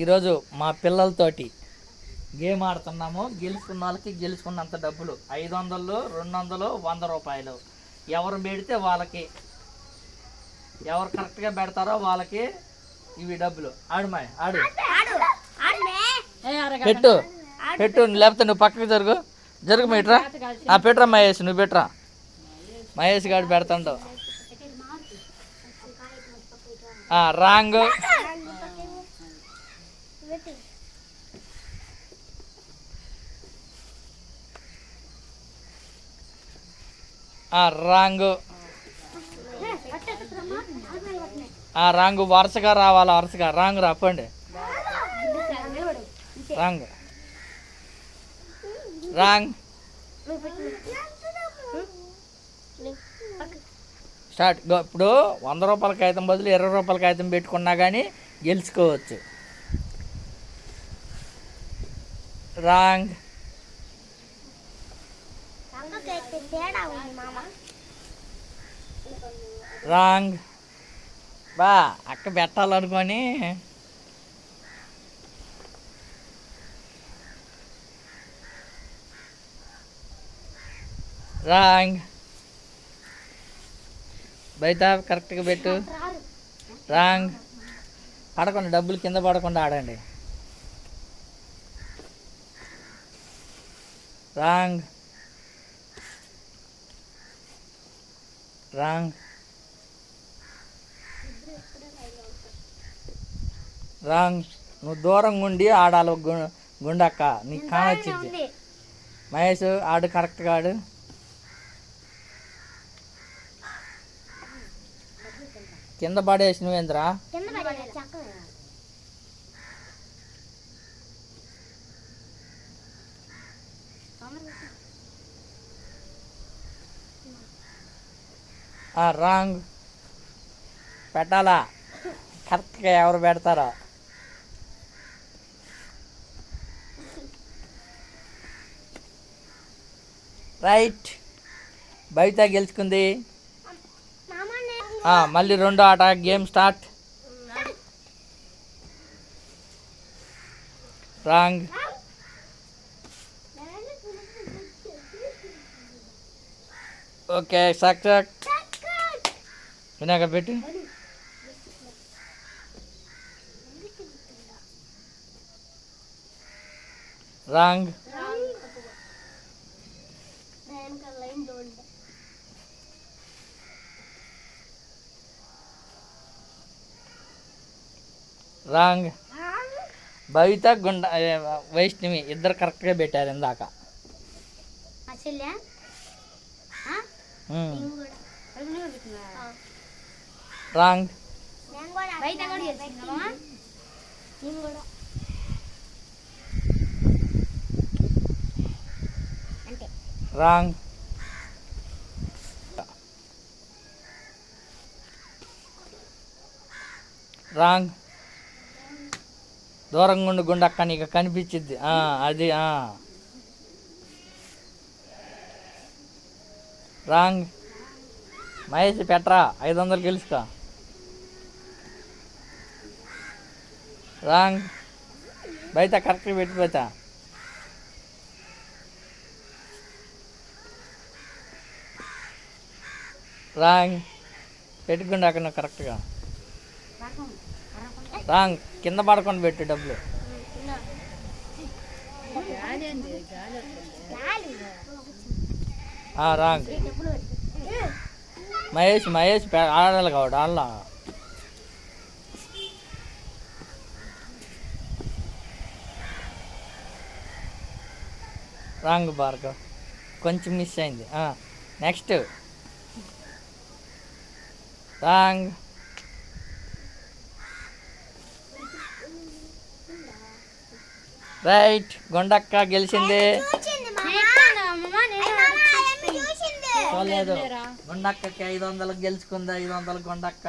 ఈరోజు మా పిల్లలతోటి గేమ్ ఆడుతున్నాము. గెలుచుకున్న వాళ్ళకి గెలుచుకున్నంత డబ్బులు. ఐదు వందలు రెండు వందలు వంద రూపాయలు. ఎవరు పెడితే వాళ్ళకి ఎవరు కరెక్ట్గా పెడతారో వాళ్ళకి ఇవి డబ్బులు. ఆడుమా ఆడు. పెట్టు పెట్టు లేకపోతే నువ్వు పక్కకి జరుగు. జరుగు మీట్రా. ఆ పెట్రా మహేష్ నువ్వు పెట్రా మహేష్ గారు పెడతాడు. రాంగ్. రాంగ్. ఆ రాంగ్ వరుసగా రావాలా వరుసగా? రాంగ్ రాపండి రాంగ్. రాంగ్. స్టార్ట్. ఇప్పుడు వంద రూపాయల కాగితం బదులు ఇరవై రూపాయల కాగితం పెట్టుకున్నా కానీ గెలుచుకోవచ్చు. రాంగ్. తేడా ఉంది మామ. రాంగ్. బా అక్క పెట్టాలనుకొని. రాంగ్. బయట కరెక్ట్గా పెట్టు. రాంగ్. పడకుండా డబ్బులు కింద పడకుండా ఆడండి. రాంగ్. రాంగ్. రాంగ్. నువ్వు దూరంగా ఉండి ఆడాలి గు- గుండక్క. నీకు కానొచ్చింది మహేష్ ఆడు కరెక్ట్గా ఆడు. కింద పడేసి నువ్వేంద్రా కింద పడేది చక్కగా ఆ, రాంగ్ పెట్టాలా? కరెక్ట్గా ఎవరు పెడతారో? రైట్. బయట గెలుచుకుంది. మళ్ళీ రెండో ఆట గేమ్ స్టార్ట్. రాంగ్. ఓకే సక్ వినాక పెట్టి. రాంగ్. రాంగ్. బయట గుండ వైష్ణవి ఇద్దరు కరెక్ట్గా పెట్టారు ఇందాక. అసలే రాంగ్. రాంగ్. రాంగ్. దూరంగా ఉండి గుండక్క నీకు కనిపించిద్ది. అది రాంగ్. మహేష్ పెట్రా ఐదు వందలు గెలుచుకో. రాంగ్. బయట కరెక్ట్గా పెట్టిపోతా రాంగ్. పెట్టుకుండా అక్కడ కరెక్ట్గా. రాంగ్. కింద పడకుండా పెట్టు డబ్బులు. రాంగ్. మహేష్ మహేష్ ఆడాలి కావడు ఆడలా. రాంగ్ భార్గవ్. కొంచెం మిస్ అయింది. Next wrong. రైట్ గుండక్క గెలిచింది. చూడలేదు. గుండక్కకి ఐదు వందలు గెలుచుకుంది. ఐదు వందలు గుండక్క.